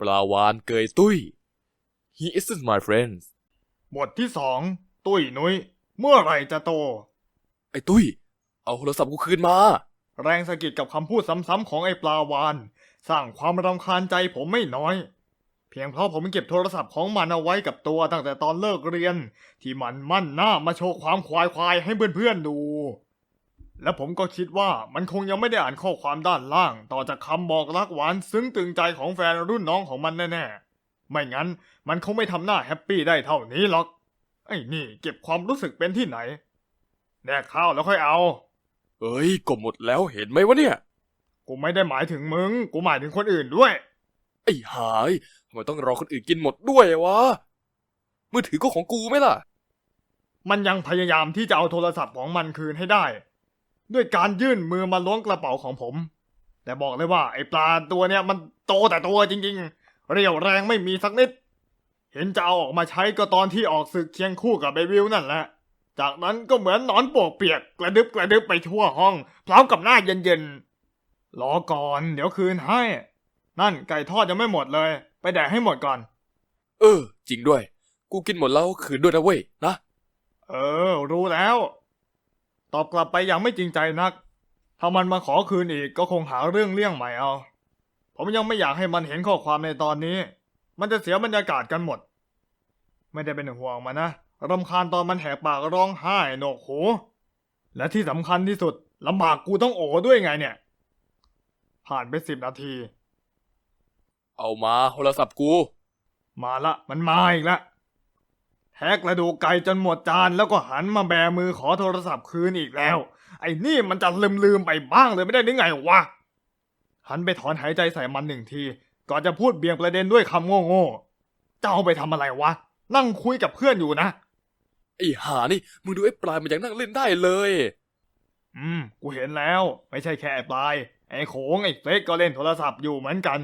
ปลาวานเกยตุ้ย He isn't my friend บทที่สองตุ้ยนุ้ย เมื่อไหร่จะโต ไอ้ตุ้ย เอาโทรศัพท์กูคืนมา แรงสะกิดกับคำพูดซ้ำๆของไอ้ปลาวานสร้างความรำคาญใจผมไม่น้อย เพียงเพราะผมเก็บโทรศัพท์ของมันเอาไว้กับตัวตั้งแต่ตอนเลิกเรียน ที่มันมั่นหน้ามาโชว์ความควายควายๆให้เพื่อนๆดู และผมก็คิดว่ามันคงยังไม่ได้อ่านข้อความด้านล่าง ต่อจากคำบอกรักหวานซึ้งตึงใจของแฟนรุ่นน้องของมันแน่ๆ ไม่งั้นมันคงไม่ทำหน้าแฮปปี้ได้เท่านี้หรอก ไอ้นี่เก็บความรู้สึกเป็นที่ไหน แดกข้าวแล้วค่อยเอา เอ้ยก็หมดแล้วเห็นไหมวะเนี่ย กูไม่ได้หมายถึงมึง กูหมายถึงคนอื่นด้วย ไอ้หายทำไมต้องรอคนอื่นกินหมดด้วยวะ มือถือก็ของกูไหมล่ะ มันยังพยายามที่จะเอาโทรศัพท์ของมันคืนให้ได้ ด้วยการยื่นมือมาล้วงกระเป๋าของผม แต่บอกเลยว่าไอ้ปลาตัวเนี้ยมันโตแต่ตัวจริงๆ เรียวแรงไม่มีสักนิด เห็นจะเอาออกมาใช้ก็ตอนที่ออกศึกเคียงคู่กับเบวิลนั่นแหละ จากนั้นก็เหมือนหนอนปวกเปียกกระดึบกระดึบไปทั่วห้อง พร้อมกับหน้าเย็นๆรอก่อน เดี๋ยวคืนให้ นั่นไก่ทอดยังไม่หมดเลย ไปแดกให้หมดก่อน เออ จริงด้วย กูกินหมดแล้วคืนด้วยนะเว้ยนะ เออ รู้แล้ว ตอบกลับไปอย่างไม่จริงใจนัก ถ้ามันมาขอคืนอีกก็คงหาเรื่องเลี่ยงใหม่เอา ผมยังไม่อยากให้มันเห็นข้อความในตอนนี้ มันจะเสียบรรยากาศกันหมด ไม่ได้เป็นห่วงมันนะรำคาญตอนมันแหกปากร้องไห้โหนกหู และที่สำคัญที่สุดลำบากกูต้องโอด้วยไงเนี่ย ผ่านไปสิบนาที เอามาโทรศัพท์กู มาละ มันมาอีกละ แทกกระดูกไก่จนหมดจานแล้วก็หันมาแบมือขอโทรศัพท์คืนอีกแล้ว ไอ้นี่มันจะลืมลืมๆไปบ้างเลยไม่ได้หรือไงวะ หันไปถอนหายใจใส่มันหนึ่งที ก่อนจะพูดเบี่ยงประเด็นด้วยคำโง่ๆเจ้าไปทำอะไรวะ นั่งคุยกับเพื่อนอยู่นะ ไอ้หานี่มึงดูไอ้ปลายมันยังนั่งเล่นได้เลย อืม กูเห็นแล้ว ไม่ใช่แค่ไอ้ปลาย ไอ้โขงไอ้เฟกก็เล่นโทรศัพท์อยู่เหมือนกัน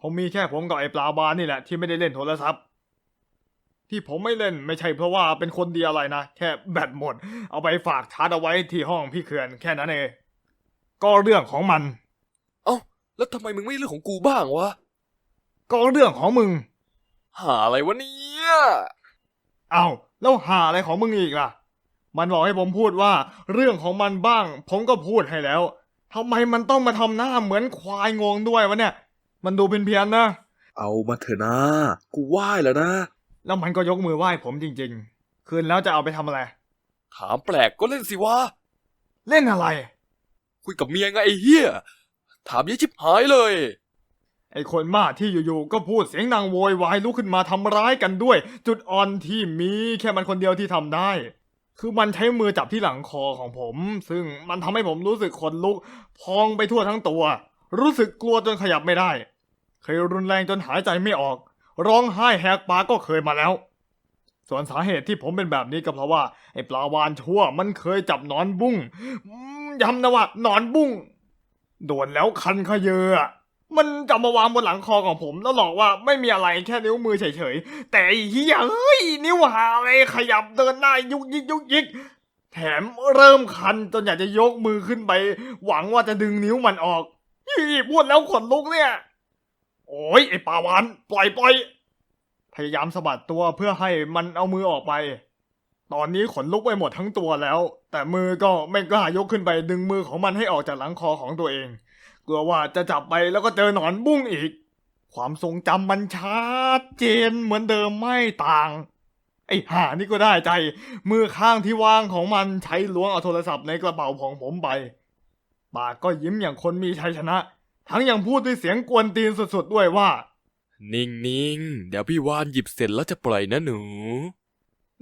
ผมมีแค่ผมกับไอ้ปลาบานนี่แหละที่ไม่ได้เล่นโทรศัพท์ ที่ผมไม่เล่นไม่ใช่เพราะว่าเป็นคนดีอะไรนะ แค่แบตหมด เอาไปฝากชาร์จเอาไว้ที่ห้องพี่เขื่อนแค่นั้นเองก็เรื่องของมัน เอ้า แล้วทำไมมึงไม่เรื่องของกูบ้างวะ ก็เรื่องของมึง หาอะไรวะเนี่ยเอ้าแล้วหาอะไรของมึงอีกล่ะ มันบอกให้ผมพูดว่า เรื่องของมันบ้าง ผมก็พูดให้แล้วทำไมมันต้องมาทำหน้าเหมือนควายงงด้วยวะเนี่ย มันดูเพี้ยนๆนะ เอามาเถอะนะ กูไหว้แล้วนะ แล้วมันก็ยกมือไหว้ผมจริงๆ คืนแล้วจะเอาไปทำอะไร ถามแปลกก็เล่นสิวะ เล่นอะไร คุยกับเมียไงไอ้เหี้ย ถามเยอะชิบหายเลย ไอ้คนบ้าที่อยู่ๆ ก็พูดเสียงดังโวยวายลุกขึ้นมาทำร้ายกันด้วย จุดอ่อนที่มีแค่มันคนเดียวที่ทำได้ คือมันใช้มือจับที่หลังคอของผม ซึ่งมันทำให้ผมรู้สึกขนลุก พองไปทั่วทั้งตัว รู้สึกกลัวจนขยับไม่ได้ เคยรุนแรงจนหายใจไม่ออก ร้องไห้แหกปากก็เคยมาแล้ว ส่วนสาเหตุที่ผมเป็นแบบนี้ก็เพราะว่า ไอ้ปลาวานชั่วมันเคยจับนอนบุ้งย้ำนะว่านอนบุ้งโดนแล้วคันขยเยอะมันจับมาวางบนหลังคอของผมแล้วหลอกว่าไม่มีอะไรแค่นิ้วมือเฉยๆ แต่อ้เฮียเอ้ยนิ้วหาอะไรขยับเดินได้ายุกยิกยุกยิก แถมเริ่มคันจนอยากจะยกมือขึ้นไป หวังว่าจะดึงนิ้วมันออกยี่พูดแล้วขนลุกเนี่ย โอ้ยไอ้ปาวานปล่อยปล่อยพยายามสะบัดตัวเพื่อให้มันเอามือออกไป ตอนนี้ขนลุกไปหมดทั้งตัวแล้ว แต่มือก็ไม่กล้ายกขึ้นไปดึงมือของมันให้ออกจากหลังคอของตัวเอง กลัวว่าจะจับไปแล้วก็เจอหนอนบุ้งอีก ความทรงจำมันชัดเจนเหมือนเดิมไม่ต่าง ไอ้ห่านี่ก็ได้ใจ มือข้างที่ว่างของมันใช้ล้วงเอาโทรศัพท์ในกระเป๋าของผมไปปากก็ยิ้มอย่างคนมีชัยชนะ ทั้งยังพูดด้วยเสียงกวนตีนสุดๆด้วยว่า นิ่งๆ เดี๋ยวพี่วานหยิบเสร็จแล้วจะปล่อยนะหนู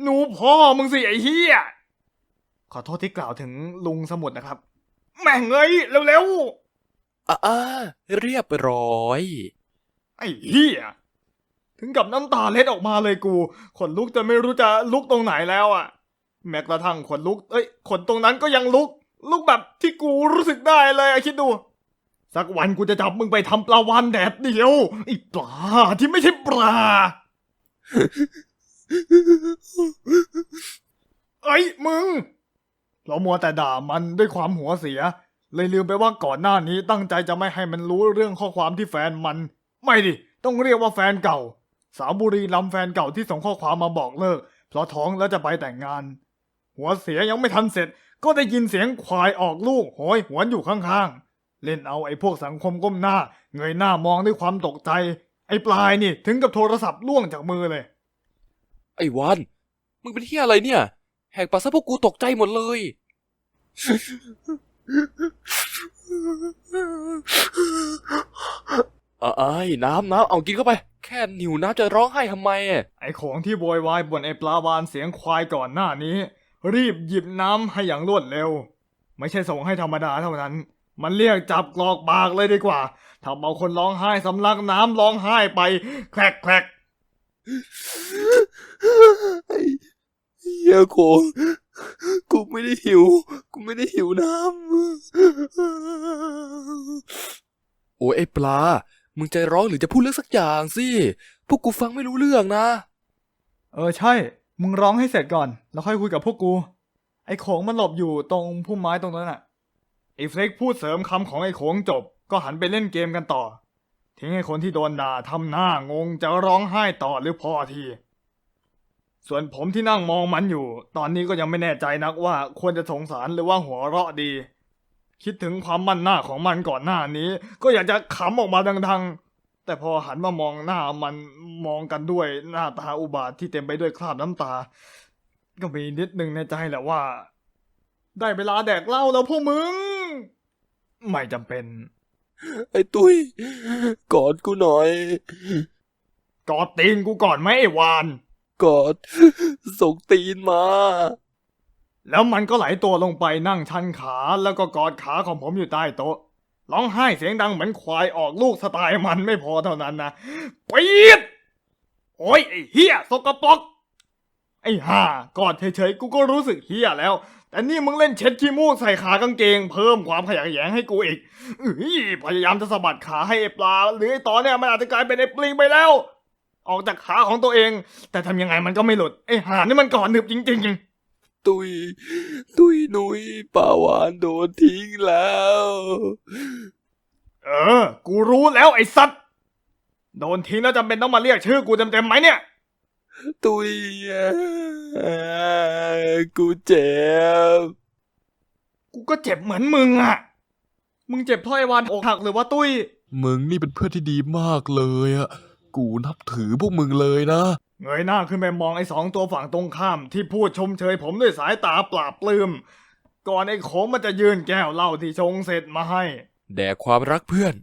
หนูพ่อมึงสิไอ้เฮียขอโทษที่กล่าวถึงลุงสมุดนะครับ แม่งเอ้ยเร็วอ่าเรียบร้อยไอ้เหี้ยถึงกับน้ำตาเล็ดออกมาเลยกูขนลุกจนไม่รู้จะลุกตรงไหนแล้วอะแม้กระทั่งขนลุก เอ้ยขนตรงนั้นก็ยังลุก ลุกแบบที่กูรู้สึกได้เลยอะคิดดู สักวันกูจะจับมึงไปทำปลาวานแดดเดียวไอ้ปลาที่ไม่ใช่ปลา เอ้ยมึง เรามัวแต่ด่ามันด้วยความหัวเสีย เลยลืมไปว่าก่อนหน้านี้ตั้งใจจะไม่ให้มันรู้เรื่องข้อความที่แฟนมัน ไม่ดิ ต้องเรียกว่าแฟนเก่า สาวบุรีลำแฟนเก่าที่ส่งข้อความมาบอกเลิก เพราะท้องแล้วจะไปแต่งงาน หัวเสียยังไม่ทันเสร็จ ก็ได้ยินเสียงควายออกลูกโหยหวนอยู่ข้างๆ เล่นเอาไอ้พวกสังคมก้มหน้า เงยหน้ามองด้วยความตกใจ ไอ้ปลายนี่ถึงกับโทรศัพท์ล่วงจากมือเลย ไอ้วัน มึงเป็นที่อะไรเนี่ย แหกปากซะพวกกูตกใจหมดเลยอะไอ้น้ำน้ำเอากินเข้าไป แค่หิวน้ำจะร้องไห้ทำไมอะไอ้ของที่โวยวายบนไอ้ปลาวานเสียงควายก่อนหน้านี้ รีบหยิบน้ำให้อย่างรวดเร็ว ไม่ใช่ส่งให้ธรรมดาเท่านั้น มันเรียกจับกรอกปากเลยดีกว่าทำเอาคนร้องไห้สำลักน้ำร้องไห้ไป แคลกแคลกเฮียโคงกูไม่ได้หิว กูไม่ได้หิวน้ำ โอ้ยไอ้ปลา มึงใจร้องหรือจะพูดเรื่องสักอย่างสิ พวกกูฟังไม่รู้เรื่องนะ เออใช่ มึงร้องให้เสร็จก่อน แล้วค่อยคุยกับพวกกู ไอ้โขงมันหลบอยู่ตรงพุ่มไม้ตรงนั้นอะ ไอ้เฟล็กพูดเสริมคำของไอ้โขงจบ ก็หันไปเล่นเกมกันต่อ ทิ้งให้คนที่โดนด่าทำหน้างงจะร้องไห้ต่อหรือพอที ส่วนผมที่นั่งมองมันอยู่ ตอนนี้ก็ยังไม่แน่ใจนักว่าควรจะสงสารหรือว่าหัวเราะดี คิดถึงความมั่นหน้าของมันก่อนหน้านี้ ก็อยากจะขำออกมาดังๆ แต่พอหันมามองหน้ามันมองกันด้วยหน้าตาอุบาทที่เต็มไปด้วยคราบน้ำตา ก็มีนิดนึงในใจแหละว่า ได้เวลาแดกเหล้าแล้วพวกมึง ไม่จำเป็น ไอ้ตุ้ยกอดกูหน่อย กอดตีนกูก่อนไหมไอ้วาน กอดส่งตีนมา แล้วมันก็ไหลตัวลงไปนั่งชันขาแล้วก็กอดขาของผมอยู่ใต้โต๊ะร้องไห้เสียงดังเหมือนควายออกลูกสไตล์มันไม่พอเท่านั้นนะปี๊ดโอ้ยไอ้เฮียสกปรกไอ้ห่ากอดเฉยๆกูก็รู้สึกเฮียแล้ว แต่นี่มึงเล่นเช็ดขี้มูกใส่ขากางเกง เพิ่มความขยะแขยงให้กูอีกอื้อพยายามจะสะบัดขาให้ไอ้ปลา หรือไอ้ตอนเนี่ยมันอาจจะกลายเป็นไอ้ปลิงไปแล้ว ออกจากขาของตัวเอง แต่ทำยังไงมันก็ไม่หลุดไอ้ห่านี่มันก่อนหนึบจริง ๆ ตุย ตุยหนุยป่าวานโดนทิ้งแล้ว เออ กูรู้แล้วไอ้สัตว์โดนทิ้งแล้วจำเป็นต้องมาเรียกชื่อกูเต็มๆไหมเนี่ย ตุยกูเจ็บ กูก็เจ็บเหมือนมึงอะมึงเจ็บเพราะไอ้วานอกหักหรือว่าตุ้ย มึงนี่เป็นเพื่อนที่ดีมากเลยอะกูนับถือพวกมึงเลยนะ เงยหน้าขึ้นไปมองไอ้สองตัวฝั่งตรงข้าม ที่พูดชมเชยผมด้วยสายตาปราบปลื้ม ก่อนไอ้โขงมันจะยื่นแก้วเหล้าที่ชงเสร็จมาให้ แด่ความรักเพื่อน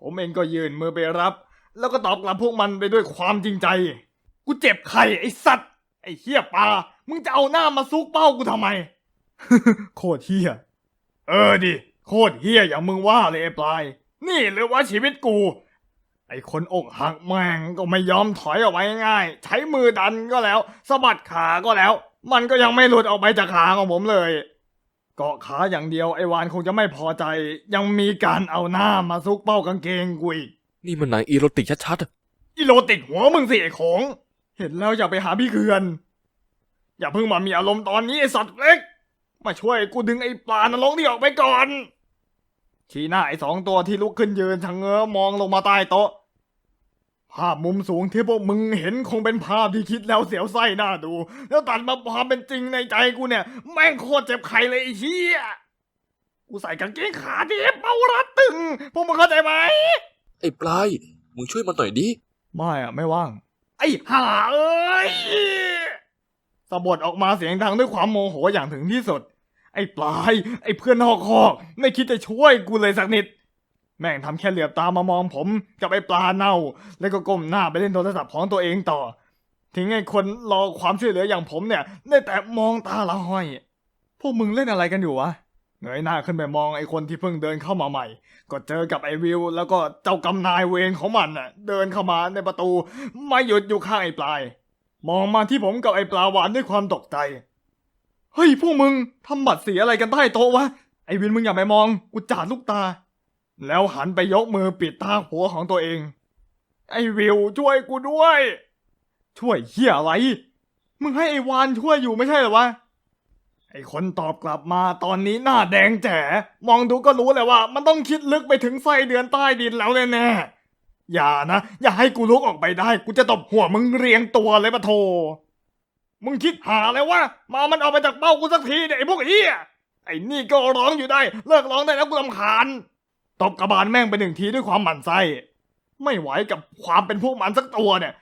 ผมเองก็ยื่นมือไปรับ แล้วก็ตอบกลับพวกมันไปด้วยความจริงใจ กูเจ็บไข่ไอ้สัตว์ ไอ้เฮียปลา มึงจะเอาหน้ามาซุกเป้ากูทำไม โคตรเฮียเออดิ โคตรเฮียอย่างมึงว่าเลยไอ้ปลาย นี่หรือว่าชีวิตกู ไอ้คนอกหักแม่งก็ไม่ยอมถอยออกไปง่ายๆใช้มือดันก็แล้วสะบัดขาก็แล้ว มันก็ยังไม่หลุดออกไปจากขาของผมเลยเกาะขาอย่างเดียวไอ้วานคงจะไม่พอใจ ยังมีการเอาหน้ามาซุกเป้ากางเกงกูอีกนี่มันหนังอีโรติกชัดอีโลติดหัวมึงสิไอ้ของ เห็นแล้วอย่าไปหาพี่เขื่อน อย่าเพิ่งมามีอารมณ์ตอนนี้ไอ้สัตว์เล็ก มาช่วยกูดึงไอ้ปลานรกนี่ออกไปก่อน ชี้หน้าไอ้สองตัวที่ลุกขึ้นยืนชะเง้อมองลงมาใต้โต๊ะ ภาพมุมสูงที่พวกมึงเห็นคงเป็นภาพที่คิดแล้วเสียวไส้หน้าดู แล้วตัดมาความเป็นจริงในใจกูเนี่ย แม่งโคตรเจ็บไข้เลยไอ้เหี้ย กูใส่กางเกงขาเดียบเป้ารัดตึง พวกมึงเข้าใจไหมๆไอ้ปลาย มึงช่วยมันหน่อยดิ ไม่อะไม่ว่าง ไอ้ห่าเอ้ยสะบดออกมาเสียงดังด้วยความโมโหอย่างถึงที่สุด ไอ้ปลาย ไอ้เพื่อนนอกคอก ไม่คิดจะช่วยกูเลยสักนิด แม่งทำแค่เหลือบตามามองผมกับไอ้ปลาเน่า แล้วก็ก้มหน้าไปเล่นโทรศัพท์ของตัวเองต่อทิ้งไอ้คนรอความช่วยเหลืออย่างผมเนี่ย ได้แต่มองตาละห้อย พวกมึงเล่นอะไรกันอยู่วะ เงยหน้าขึ้นไปมองไอ้คนที่เพิ่งเดินเข้ามาใหม่ ก็เจอกับไอ้วิว แล้วก็เจ้ากำนายเวรของมันน่ะ เดินเข้ามาในประตู ไมาหยุดอยู่ข้างไอ้ปลาย มองมาที่ผมกับไอ้ปลาหวานด้วยความตกใจเฮ้ยพวกมึงทำบัตรเสียอะไรกันใต้โต๊ะวะไอ้วินมึงอย่าไปมองกูจ่าลูกตา แล้วหันไปยกมือปิดตาหัวของตัวเอง ไอ้วิวช่วยกูด้วย ช่วยเฮียอะไร มึงให้ไอ้วานช่วยอยู่ไม่ใช่เหรอวะ ไอ้คนตอบกลับมาตอนนี้หน้าแดงแจ๋มองดูก็รู้เลยว่า มันต้องคิดลึกไปถึงไส้เดือนใต้ดินแล้วแน่ๆอย่านะ อย่าให้กูลุกออกไปได้ กูจะตบหัวมึงเรียงตัวเลยปะโท มึงคิดหาเลยว่ามามันเอาไปจากเป้ากูสักทีเนี่ยไอ้พวกเฮียไอ้นี่ก็ร้องอยู่ได้ เลิกร้องได้แล้วกูรำคาญตบกระบาลแม่งไปหนึ่งทีด้วยความหมั่นไส้ไม่ไหวกับความเป็นพวกมันสักตัวเนี่ย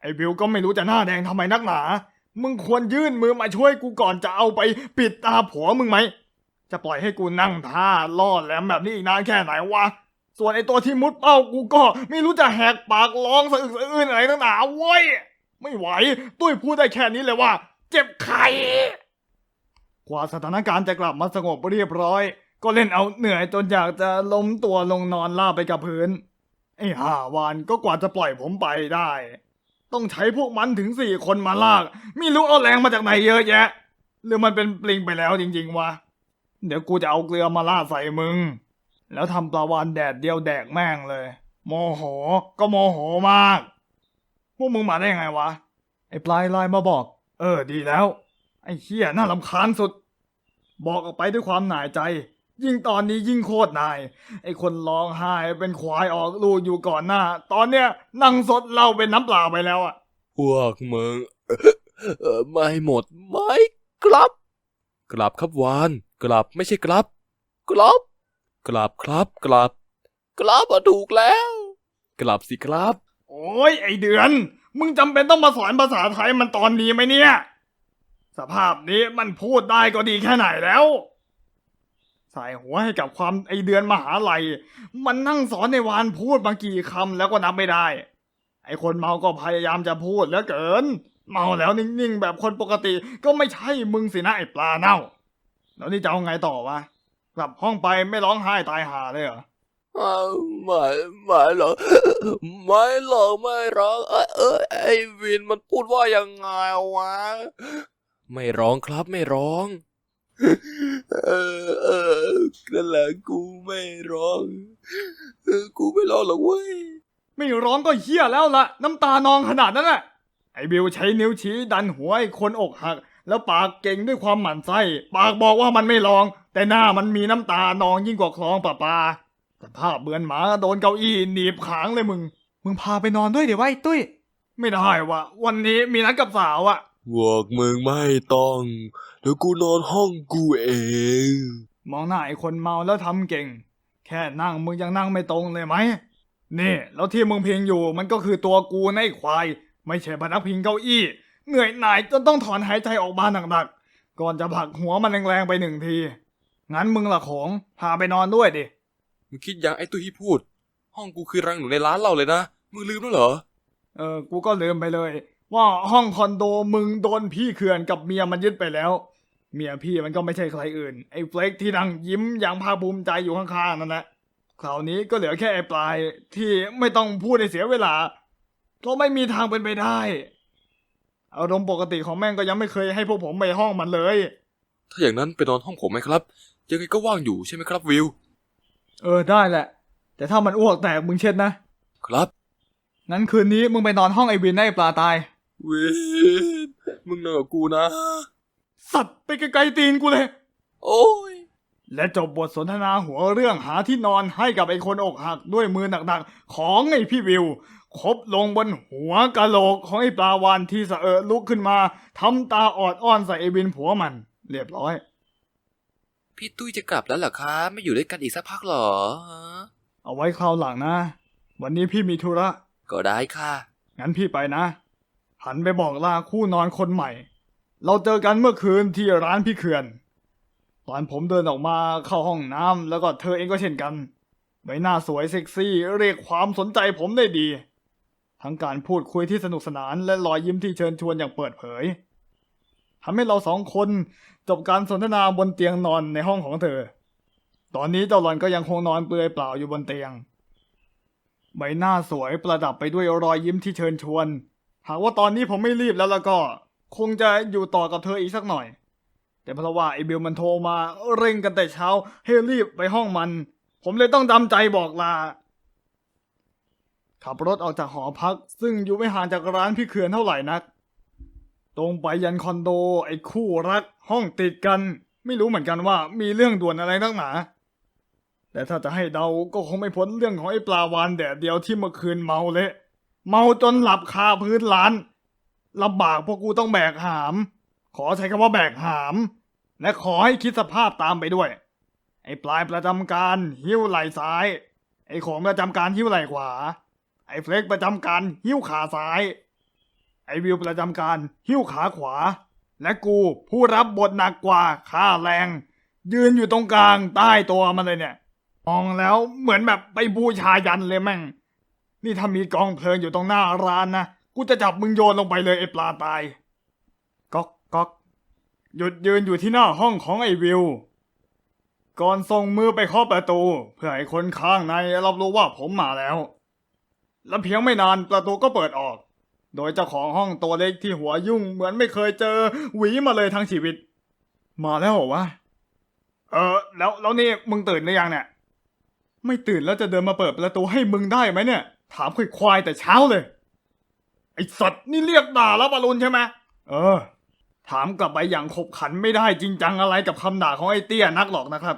ไอ้บิวก็ไม่รู้จะหน้าแดงทำไมนักหนา มึงควรยื่นมือมาช่วยกูก่อนจะเอาไปปิดตาผัวมึงไหม จะปล่อยให้กูนั่งท่าล่อแหลมแบบนี้อีกนานแค่ไหนวะ ส่วนไอ้ตัวที่มุดเป้ากูก็ ไม่รู้จะแหกปากร้องสะอึกสะอื้นอะไรนักหนาเว้ย ไม่ไหว ตุ้ยพูดได้แค่นี้เลยว่า เจ็บไข้กว่าสถานการณ์จะกลับมาสงบเรียบร้อย ก็เล่นเอาเหนื่อยจนอยากจะล้มตัวลงนอนลาบไปกับพื้นไอ้ห่าวานก็กว่าจะปล่อยผมไปได้ ต้องใช้พวกมันถึงสี่คนมาลาก ไม่รู้เอาแรงมาจากไหนเยอะแยะ หรือมันเป็นปลิงไปแล้วจริงๆวะ เดี๋ยวกูจะเอาเกลือมาลาดใส่มึง แล้วทำปลาวานแดดเดียวแดกแม่งเลย โมโห ก็โมโหมาก พวกมึงมาได้ไงวะ ไอ้ปลายลน์มาบอก เออดีแล้ว ไอ้เฮียน่าลำคาญสุด บอกออกไปด้วยความหน่ายใจ ยิ่งตอนนี้ยิ่งโคตรนาย ไอ้คนร้องไห้เป็นควายออกลูกอยู่ก่อนหน้า ตอนเนี้ยนั่งสดเหล้าเป็นน้ำเปล่าไปแล้วอะพวกมึงเออไม่หมดไม่กลับ กลับครับวาน กลับไม่ใช่กลับ กลับ กลับครับกลับ กลับอะถูกแล้ว กลับสิครับ โอ้ยไอเดือน มึงจำเป็นต้องมาสอนภาษาไทยมันตอนนี้ไหมเนี่ย สภาพนี้มันพูดได้ก็ดีแค่ไหนแล้ว ใส่หัวให้กับความไอเดือนมหาลัย มันนั่งสอนในวานพูดบางกี่คำแล้วก็นับไม่ได้ ไอคนเมาก็พยายามจะพูดแล้วเกิน เมาแล้วนิ่งๆ แบบคนปกติก็ไม่ใช่มึงสินะไอปลาเน่า แล้วนี่จะเอาไงต่อวะ กลับห้องไปไม่ร้องไห้ตายหาเลยเหรอไม่ไม่หรอกไม่หรอกไม่หรอกเอยเอไอวินมันพูดว่ายังไงวะ ไม่ร้องครับไม่ร้อง เออเออนั่นแหละกูไม่ร้องกูไม่ร้องหรอกเว้ย ไม่ร้องก็เฮี้ยแล้วละน้ำตานองขนาดนั้นแหละไอ้บิวใช้นิ้วชี้ดันหัวไอ้คนอกหัก แล้วปากเก่งด้วยความหมั่นไส้ ปากบอกว่ามันไม่ร้อง แต่หน้ามันมีน้ำตานองยิ่งกว่าคลองประปาสภาพเบือนหมาโดนเก้าอี้หนีบขางเลยมึง มึงพาไปนอนด้วยเดี๋ยวไอ้ตุ้ย ไม่ได้วะวันนี้มีนัดกับสาวอะ พวกมึงไม่ต้อง เดี๋ยวกูนอนห้องกูเอง มองหน้าไอ้คนเมาแล้วทำเก่ง แค่นั่งมึงยังนั่งไม่ตรงเลยไหม นี่ แล้วที่มึงพิงอยู่มันก็คือตัวกูในะไอ้ควาย ไม่ใช่พนักพิงเก้าอี้ เหนื่อยหน่ายจนต้องถอนหายใจออกมาหนักๆ ก่อนจะผลักหัวมันแรงๆไปหนึ่งที งั้นมึงละของ พาไปนอนด้วยดิ มึงคิดยังไอ้ตุ้ยที่พูด ห้องกูคือรังหนูในร้านเราเลยนะ มึงลืมแล้วเหรอ เออ กูก็ลืมไปเลย ว่าห้องคอนโดมึงโดนพี่เขื่อนกับเมียมันยึดไปแล้ว เมียพี่มันก็ไม่ใช่ใครอื่น ไอ้เฟล็กที่นั่งยิ้มอย่างภาคภูมิใจอยู่ข้างๆนั่นแหละคราวนี้ก็เหลือแค่ไอ้ปลายที่ไม่ต้องพูดในเสียเวลาเพราะไม่มีทางเป็นไปได้ อารมณ์ปกติของแม่งก็ยังไม่เคยให้พวกผมไปห้องมันเลย ถ้าอย่างนั้นไปนอนห้องผมไหมครับ ยังไงก็ว่างอยู่ใช่ไหมครับวิว เออได้แหละ แต่ถ้ามันอ้วกแตกมึงเช็ดนะ ครับ งั้นคืนนี้มึงไปนอนห้องไอ้วินนะไอ้ปลาตาย วินมึงนอนกับกูนะ สัตว์ไปไกลๆตีนกูเลย โอ้ย และจบบทสนทนาหัวเรื่องหาที่นอนให้กับไอ้คนอกหักด้วยมือหนักๆ ของไอ้พี่วิว คบลงบนหัวกะโหลกของไอ้ปลาวานที่สะเอะลุกขึ้นมาทำตาออดอ้อนใส่ไอ้วินผัวมัน เรียบร้อย พี่ตุ้ยจะกลับแล้วเหรอคะไม่อยู่ด้วยกันอีกสักพักเหรอฮะเอาไว้คราวหลังนะ วันนี้พี่มีธุระ ก็ได้ค่ะ งั้นพี่ไปนะ หันไปบอกลาคู่นอนคนใหม่ เราเจอกันเมื่อคืนที่ร้านพี่เขื่อน ตอนผมเดินออกมาเข้าห้องน้ำแล้วก็เธอเองก็เช่นกัน ใบหน้าสวยเซ็กซี่เรียกความสนใจผมได้ดี ทั้งการพูดคุยที่สนุกสนานและรอยยิ้มที่เชิญชวนอย่างเปิดเผยทำให้เราสองคนจบการสนทนาบนเตียงนอนในห้องของเธอ ตอนนี้เจ้าหลอนก็ยังคงนอนเปลือยเปล่าอยู่บนเตียง ใบหน้าสวยประดับไปด้วยรอยยิ้มที่เชิญชวน หากว่าตอนนี้ผมไม่รีบแล้วแล้วก็ คงจะอยู่ต่อกับเธออีกสักหน่อย แต่เพราะว่าไอ้บิลมันโทรมาเร่งกันแต่เช้าให้รีบไปห้องมัน ผมเลยต้องจำใจบอกลา ขับรถออกจากหอพัก ซึ่งอยู่ไม่ห่างจากร้านพี่เขื่อนเท่าไหร่นัก ตรงไปยันคอนโดไอ้คู่รักห้องติดกัน ไม่รู้เหมือนกันว่ามีเรื่องด่วนอะไรนักหนาแต่ถ้าจะให้เดาก็คงไม่พ้นเรื่องของไอ้ปลาวานแดดเดียวที่เมื่อคืนเมาเละ เมาจนหลับคาพื้นร้านลำบากพราะกูต้องแบกหาม ขอใช้คำว่าแบกหาม และขอให้คิดสภาพตามไปด้วย ไอ้ปลายประจำการหิ้วไหล่ซ้าย ไอ้ของประจำการหิ้วไหล่ขวา ไอ้เฟล็กประจำการหิ้วขาซ้าย ไอ้วิวประจำการหิ้วขาขวา และกูผู้รับบทหนักกว่าค่าแรง ยืนอยู่ตรงกลางใต้ตัวมันเลยเนี่ยมองแล้วเหมือนแบบไปบูชายันเลยแม่ง นี่ถ้ามีกองเพลิงอยู่ตรงหน้าร้านนะ กูจะจับมึงโยนลงไปเลยไอ้ปลาตาย ก๊อกก๊อกหยุดยืนอยู่ที่หน้าห้องของไอ้วิว ก่อนส่งมือไปเคาะประตู เพื่อให้คนข้างในรับรู้ว่าผมมาแล้ว และเพียงไม่นานประตูก็เปิดออก โดยเจ้าของห้องตัวเล็กที่หัวยุ่งเหมือนไม่เคยเจอ หวีมาเลยทั้งชีวิต มาแล้วเหรอวะ เออ แล้วแล้วนี่มึงตื่นหรือยังเนี่ย ไม่ตื่นแล้วจะเดินมาเปิดประตูให้มึงได้ไหมเนี่ย ถามคุยควายแต่เช้าเลย ไอสัตว์นี่เรียกด่าแล้วบอลลูนใช่ไหมเออ ถามกลับไปอย่างขบขันไม่ได้จริงจังอะไรกับคำด่าของไอเตี้ยนักหรอกนะครับ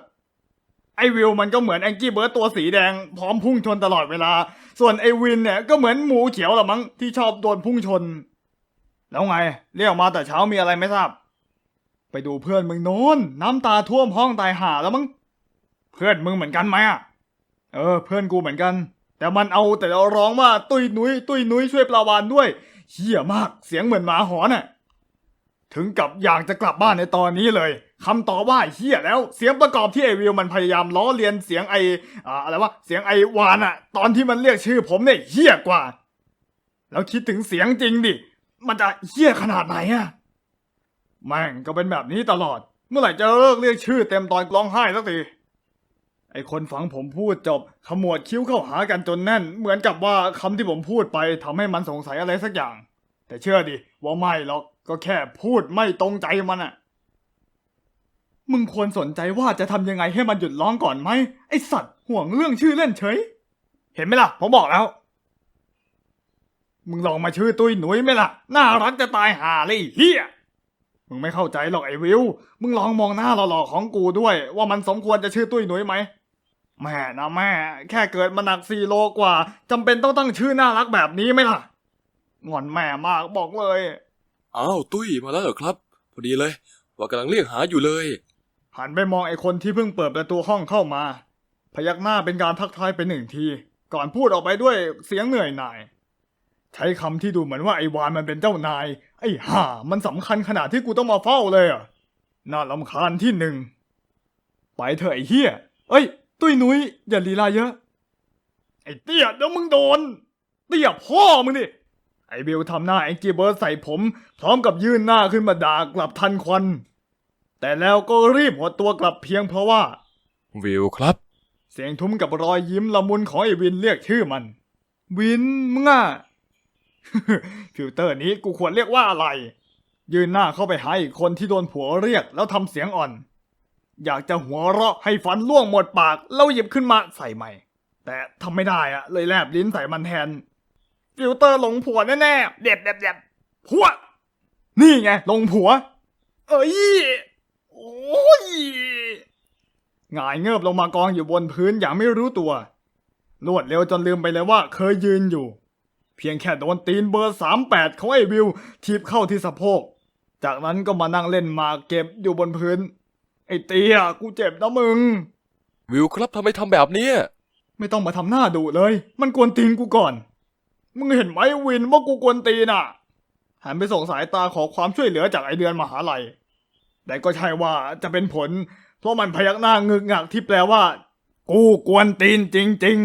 ไอวิวมันก็เหมือนแองกี้เบิร์ดตัวสีแดงพร้อมพุ่งชนตลอดเวลา ส่วนไอวินเนี่ยก็เหมือนหมูเขียวละมั้งที่ชอบโดนพุ่งชน แล้วไง เรียกมาแต่เช้ามีอะไรไม่ทราบ ไปดูเพื่อนมึงโน้นน้ำตาท่วมห้องตายห่าแล้วมั้งเพื่อนมึงเหมือนกันไหมอะเออ เพื่อนกูเหมือนกัน แต่มันเอาแต่เราร้องว่าตุ้ยนุ้ยตุ้ยนุ้ยช่วยปลาวานด้วยเฮี้ยมากเสียงเหมือนหมาหอนน่ะถึงกับอยากจะกลับบ้านในตอนนี้เลยคำตอบว่าเฮี้ยแล้ว เสียงประกอบที่ไอวิวมันพยายามล้อเลียนเสียงไออ่าอะไรวะเสียงไอวานอะตอนที่มันเรียกชื่อผมเนี่ยเฮี้ยกว่า แล้วคิดถึงเสียงจริงดิมันจะเฮี้ยขนาดไหนอะแม่งก็เป็นแบบนี้ตลอด เมื่อไหร่จะเลิกเรียกชื่อเต็มตอนร้องไห้สักที ไอคนฟังผมพูดจบ ขมวดคิ้วเข้าหากันจนแน่น เหมือนกับว่าคำที่ผมพูดไปทำให้มันสงสัยอะไรสักอย่าง แต่เชื่อดิว่าไม่หรอกก็แค่พูดไม่ตรงใจมันอะมึงควรสนใจว่าจะทำยังไงให้มันหยุดร้องก่อนไหมไอสัตว์ห่วงเรื่องชื่อเล่นเฉย เห็นไหมล่ะ ผมบอกแล้ว มึงลองมาชื่อตุ้ยหนุ่ยไหมล่ะ น่ารักจะตายห่าเลยเฮียมึงไม่เข้าใจหรอกไอ้วิว มึงลองมองหน้าหล่อๆของกูด้วย ว่ามันสมควรจะชื่อตุ้ยหนุ่ยไหม แม่นะแม่ แค่เกิดมาหนักสี่โลกว่าจำเป็นต้องตั้งชื่อน่ารักแบบนี้ไหมล่ะงอนแม่มากบอกเลย อ้าวตุ้ยมาแล้วเหรอครับ พอดีเลย ว่ากำลังเรียกหาอยู่เลย หันไปมองไอ้คนที่เพิ่งเปิดประตูห้องเข้ามา พยักหน้าเป็นการทักทายไปหนึ่งที ก่อนพูดออกไปด้วยเสียงเหนื่อยหน่าย ใช้คำที่ดูเหมือนว่าไอ้วานมันเป็นเจ้านาย ไอ้ห่ามันสำคัญขนาดที่กูต้องมาเฝ้าเลยอะน่าลำคาญที่หนึ่งไปเถอะไอ้เฮียเอ้ย ตุ้ยนุ้ยอย่าลีลาเยอะ ไอ้เตี้ยเดี๋ยวมึงโดน เตี้ยพ่อมึงดิไอ้บิลทำหน้าแองกี้เบิร์ดใส่ผม พร้อมกับยื่นหน้าขึ้นมาด่ากลับทันควัน แต่แล้วก็รีบหัวตัวกลับเพียงเพราะว่า วิวครับ เสียงทุ้มกับรอยยิ้มละมุนของไอ้วินเรียกชื่อมัน วินมึงอะ ฟิลเตอร์นี้กูควรเรียกว่าอะไร ยืนหน้าเข้าไปหาอีกคนที่โดนผัวเรียกแล้วทำเสียงอ่อน อยากจะหัวเราะให้ฟันล่วงหมดปากแล้วหยิบขึ้นมาใส่ใหม่ แต่ทำไม่ได้อะเลยแลบลิ้นใส่มันแทน ฟิลเตอร์หลงผัวแน่ๆเด็ดเด็ดเด็ดผัว นี่ไงหลงผัว เอ้ยโอ้ยหงายเงิบลงมากองอยู่บนพื้นอย่างไม่รู้ตัว รวดเร็วจนลืมไปเลยว่าเคยยืนอยู่ เพียงแค่โดนตีนเบอร์สามแปดของไอ้วิวทีบเข้าที่สะโพก จากนั้นก็มานั่งเล่นหมากเก็บอยู่บนพื้น ไอ้เตี้ยกูเจ็บนะมึง วิวครับทำไมทำแบบเนี้ยไม่ต้องมาทำหน้าดุเลย มันกวนตีนกูก่อน มึงเห็นไหมวินว่ากูกวนตีนอะ หันไปส่งสายตาขอความช่วยเหลือจากไอเดือนมหาลัย แต่ก็ใช่ว่าจะเป็นผล เพราะมันพยักหน้างึกงักที่แปลว่า กูกวนตีนจริง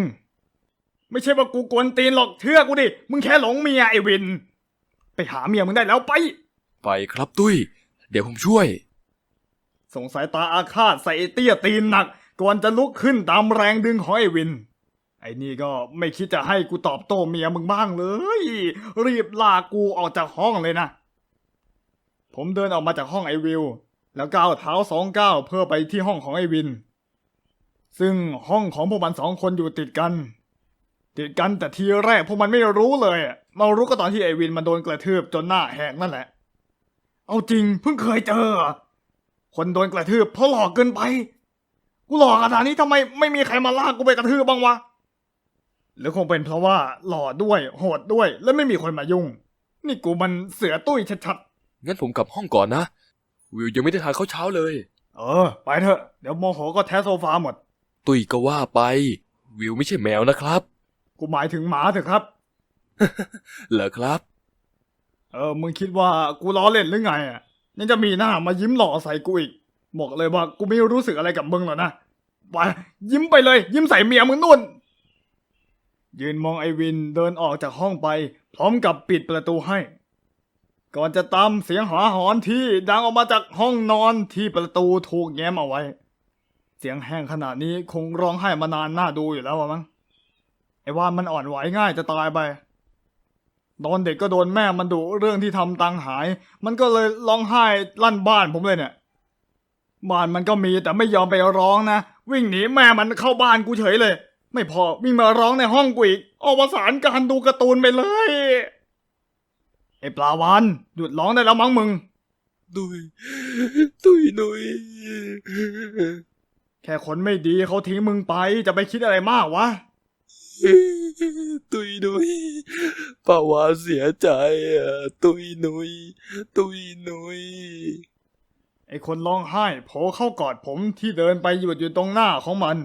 ๆ ไม่ใช่ว่ากูกวนตีนหรอกเชื่อกูดิ มึงแค่หลงเมียไอวิน ไปหาเมียมึงได้แล้วไป ไปครับตุ้ย เดี๋ยวผมช่วย ส่งสายตาอาฆาตใส่ไอเตี้ยตีนหนัก ก่อนจะลุกขึ้นตามแรงดึงของไอวิน ไอ้นี่ก็ไม่คิดจะให้กูตอบโต้เมียมึงบ้างเลย รีบลากกูออกจากห้องเลยนะ ผมเดินออกมาจากห้องไอวิว แล้วก้าวเท้าสองก้าวเพื่อไปที่ห้องของไอวิน ซึ่งห้องของพวกมันสองคนอยู่ติดกัน ติดกันแต่ทีแรกพวกมันไม่รู้เลยมารู้ก็ตอนที่ไอวินมันโดนกระทืบจนหน้าแหกนั่นแหละ เอาจริงเพิ่งเคยเจอ คนโดนกระทืบเพราะหลอกเกินไป กูหลอกขนาดนี้ทำไมไม่มีใครมาลากกูไปกระทืบบ้างวะ หรือคงเป็นเพราะว่าหล่อด้วยโหดด้วยและไม่มีคนมายุ่ง นี่กูมันเสือตุ้ยชัดงั้นผมกลับห้องก่อนนะ วิวยังไม่ได้ทานข้าวเช้าเลย ๆ เออ ไปเถอะ เดี๋ยวโมโหก็แท้โซฟาหมด ตุยก็ว่าไป วิวไม่ใช่แมวนะครับ กูหมายถึงหมาเถอะครับ เหรอครับ เออ มึงคิดว่ากูล้อเล่นหรือไงอะ ยังจะมีหน้ามายิ้มหล่อใส่กูอีก บอกเลยว่ากูไม่รู้สึกอะไรกับมึงหรอกนะไปยิ้มไปเลย ยิ้มใส่เมียมึงนู่น ยืนมองไอวินเดินออกจากห้องไป พร้อมกับปิดประตูให้ ก่อนจะตามเสียงหาหอนที่ดังออกมาจากห้องนอนที่ประตูถูกแง้มเอาไว้ เสียงแห้งขนาดนี้คงร้องไห้มานานน่าดูอยู่แล้วมั้งไอ้ว่านมันอ่อนไหวง่ายจะตายไป ตอนเด็กก็โดนแม่มันดุเรื่องที่ทำตังค์หาย มันก็เลยร้องไห้ลั่นบ้านผมเลยเนี่ย บ้านมันก็มีแต่ไม่ยอมไปร้องนะ วิ่งหนีแม่มันเข้าบ้านกูเฉยเลย ไม่พอวิ่งมาร้องในห้องกูอีกอวสานการดูการ์ตูนไปเลยไอ้ปลาวานหยุดร้องได้แล้วมั้งมึงตุยตุยหนุย แค่คนไม่ดีเขาทิ้งมึงไปจะไปคิดอะไรมากวะ ตุยนุยป้าวาเสียใจอะตุยนุย ตุยนุย ไอคนร้องไห้โผล่เข้ากอดผมที่เดินไปหยุดอยู่ตรงหน้าของมัน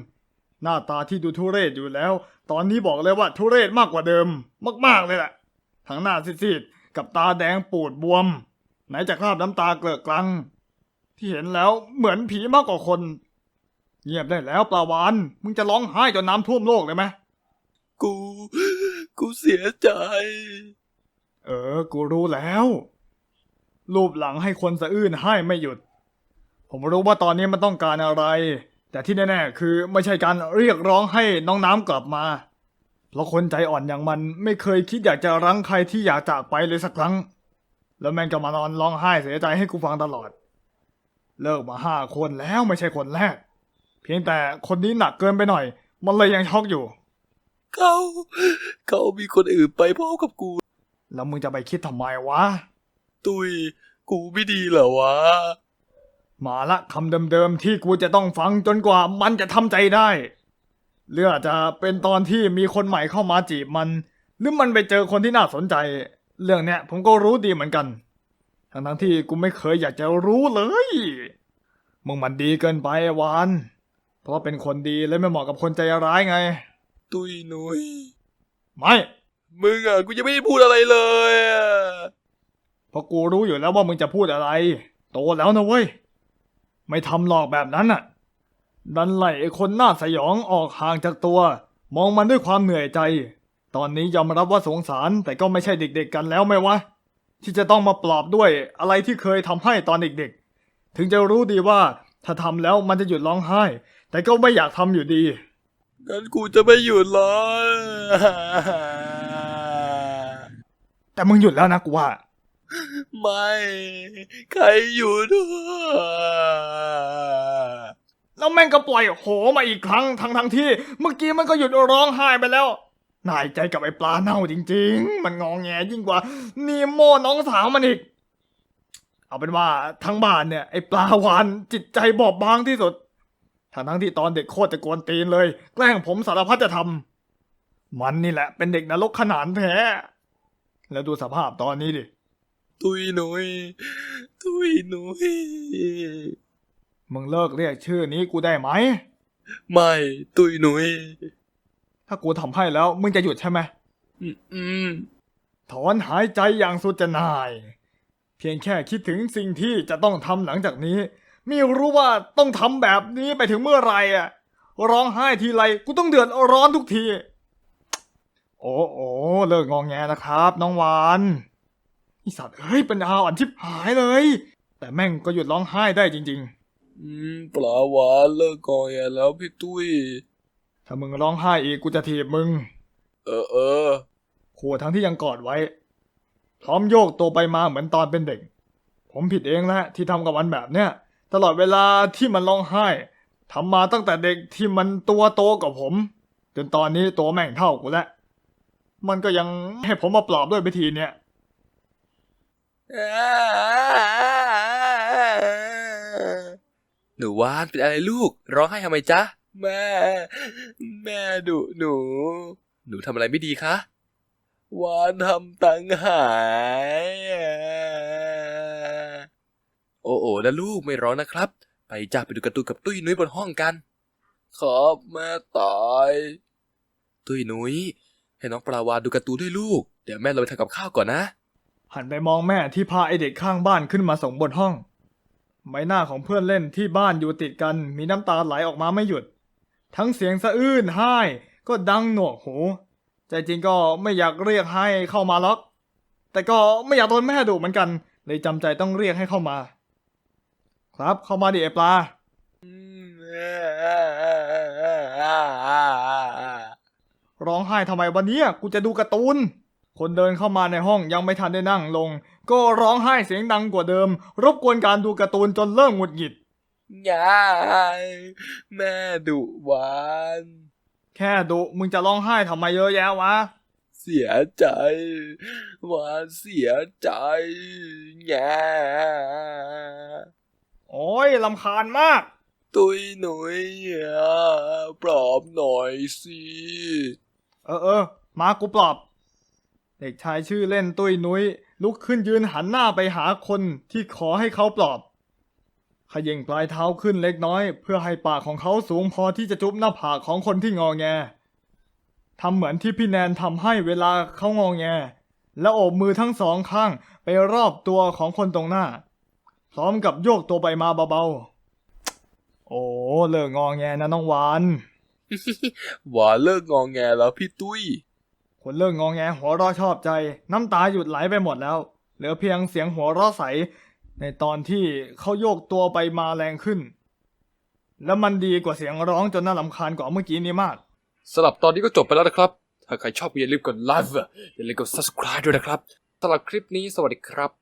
หน้าตาที่ดูทุเรศอยู่แล้ว ตอนนี้บอกเลยว่าทุเรศมากกว่าเดิม มากๆเลยแหละทั้งหน้าซีดๆกับตาแดงปูดบวม ไหนจะคราบน้ำตาเกลือกลัง ที่เห็นแล้วเหมือนผีมากกว่าคน เงียบได้แล้วปลาวานมึงจะร้องไห้จนน้ำท่วมโลกเลยไหม กู กูเสียใจ เออ กูรู้แล้ว รูปหลังให้คนสะอื้นให้ไม่หยุด ผมรู้ว่าตอนนี้มันต้องการอะไร แต่ที่แน่ๆ คือไม่ใช่การเรียกร้องให้น้องน้ำกลับมา เพราะคนใจอ่อนอย่างมันไม่เคยคิดอยากจะรั้งใครที่อยากจากไปเลยสักครั้ง แล้วแม่งก็มานอนร้องไห้เสียใจให้กูฟังตลอด เลิกมาห้าคนแล้วไม่ใช่คนแรก เพียงแต่คนนี้หนักเกินไปหน่อย มันเลยยังช็อกอยู่ เขาเขามีคนอื่นไปพร้อมกับกู แล้วมึงจะไปคิดทำไมวะ ตุย กูไม่ดีเหรอวะ มาละคำเดิมๆที่กูจะต้องฟังจนกว่ามันจะทำใจได้หรืออาจจะเป็นตอนที่มีคนใหม่เข้ามาจีบมัน หรือมันไปเจอคนที่น่าสนใจ เรื่องเนี้ยผมก็รู้ดีเหมือนกัน ทั้งๆที่กูไม่เคยอยากจะรู้เลย มึงมันดีเกินไปไอ้วาน เพราะเป็นคนดีและไม่เหมาะกับคนใจร้ายไง ตุยหนุยไม่ มึงอะกูยังไม่ได้พูดอะไรเลยอะเพราะกูรู้อยู่แล้วว่ามึงจะพูดอะไร โตแล้วนะเว้ย ไม่ทำหลอกแบบนั้นน่ะ ดันไล่ไอ้คนหน้าสยองออกห่างจากตัว มองมันด้วยความเหนื่อยใจ ตอนนี้ยอมรับว่าสงสารแต่ก็ไม่ใช่เด็กๆกันแล้วไหมวะ ที่จะต้องมาปลอบด้วยอะไรที่เคยทำให้ตอนเด็กๆ ถึงจะรู้ดีว่าถ้าทำแล้วมันจะหยุดร้องไห้ แต่ก็ไม่อยากทำอยู่ดี งั้นกูจะไม่หยุดเลยแต่มึงหยุดแล้วนะกูว่า ไม่ ใครอยู่ด้วยแล้วแม่งก็ปล่อยโหมาอีกครั้งทั้งทั้งๆที่ เมื่อกี้มันก็หยุดร้องไห้ไปแล้วนายใจกับไอ้ปลาเน่าจริง ๆ มันงองแงยิ่งกว่านีโมน้องสาวมันอีก เอาเป็นว่าทั้งบ้านเนี่ยไอ้ปลาวานจิตใจบอบบางที่สุด ทั้งทั้งๆที่ตอนเด็กโคตรจะกวนตีนเลย แกล้งผมสารพัดจะทำมันนี่แหละ เป็นเด็กนรกขนานแท้ แล้วดูสภาพตอนนี้ดิ ตุยหนุย ตุยหนุย มึงเลิกเรียกชื่อนี้กูได้ไหม ไม่ ตุยหนุย ถ้ากูทำให้แล้ว มึงจะหยุดใช่ไหม อืมอืมถอนหายใจอย่างสุดจะนาย เพียงแค่คิดถึงสิ่งที่จะต้องทำหลังจากนี้ ไม่รู้ว่าต้องทำแบบนี้ไปถึงเมื่อไหรอะ ร้องไห้ทีไรกูต้องเดือดร้อนทุกที โอ้โอ้เลิกงองแงนะครับ น้องวานไอสัตว์เฮ้ยเป็นอาอ่อนชิบหายเลย แต่แม่งก็หยุดร้องไห้ได้จริงอืมปลาวานเลิกกองแงแล้วพี่ตุ้ยๆถ้ามึงร้องไห้อีกกูจะถีบมึง เออเออขู่ทั้งที่ยังกอดไว้ พร้อมโยกตัวไปมาเหมือนตอนเป็นเด็ก ผมผิดเองแหละที่ทำกับมันแบบเนี้ย ตลอดเวลาที่มันร้องไห้ทำมาตั้งแต่เด็กที่มันตัวโตกว่าผม จนตอนนี้ตัวแม่งเท่ากูแล้วมันก็ยังให้ผมมาปลอบด้วยวิธีเนี้ยหนูวานเป็นอะไรลูก ร้องไห้ทำไมจ๊ะ แม่ แม่ดุหนู หนูทำอะไรไม่ดีคะ วานทำตังหาย โอ้โอ้นะลูกไม่ร้องนะครับ ไปจ้าไปดูการ์ตูนกับตุ้ยนุ้ยบนห้องกันครับแม่ตายตุ้ยนุ้ยให้น้องปลาวานดูการ์ตูนด้วยลูก เดี๋ยวแม่เราไปทำกับข้าวก่อนนะ หันไปมองแม่ที่พาไอเด็กข้างบ้านขึ้นมาส่งบนห้อง ใบหน้าของเพื่อนเล่นที่บ้านอยู่ติดกันมีน้ำตาไหลออกมาไม่หยุด ทั้งเสียงสะอื้นไห้ก็ดังหนวกหู ใจจริงก็ไม่อยากเรียกให้เข้ามาล็อก แต่ก็ไม่อยากโดนแม่ดุเหมือนกัน เลยจำใจต้องเรียกให้เข้ามาค รับเข้ามาดิไอปลา ร้องไห้ทำไมวันนี้กูจะดูการ์ตูน คนเดินเข้ามาในห้องยังไม่ทันได้นั่งลง ก็ร้องไห้เสียงดังกว่าเดิม รบกวนการดูการ์ตูนจนเริ่มหงุดหงิดยายแม่ดุหวานแค่ดุมึงจะร้องไห้ทำไมเยอะแยะวะ เสียใจหวานเสียใจแย่ โอ้ยลำคาญมาก ตุยหนุยอะปลอบหน่อยสิ เออเออมากูปลอบ เด็กชายชื่อเล่นตุ้ยนุ้ยลุกขึ้นยืนหันหน้าไปหาคนที่ขอให้เขาปลอบเขย่งปลายเท้าขึ้นเล็กน้อย เพื่อให้ปากของเขาสูงพอที่จะจุ๊บหน้าผากของคนที่งอแงทำเหมือนที่พี่แนนทำให้เวลาเขางอแง แล้วโอบมือทั้งสองข้างไปรอบตัวของคนตรงหน้า พร้อมกับโยกตัวไปมาเบาๆ โอ้เลิกงอแงนะน้องหวาน หวานเลิกงองแงแล้วพี่ตุ้ย คนเลิกงองแงหัวเราะชอบใจ น้ำตาหยุดไหลไปหมดแล้ว เหลือเพียงเสียงหัวเราะใส ในตอนที่เขาโยกตัวไปมาแรงขึ้น แล้วมันดีกว่าเสียงร้องจนน่ารำคาญกว่าเมื่อกี้นี้มาก สำหรับตอนนี้ก็จบไปแล้วนะครับ ถ้าใครชอบก็อย่าลืมกดไลค์อย่าลืมกด subscribe ด้วยนะครับสำหรับคลิปนี้สวัสดีครับ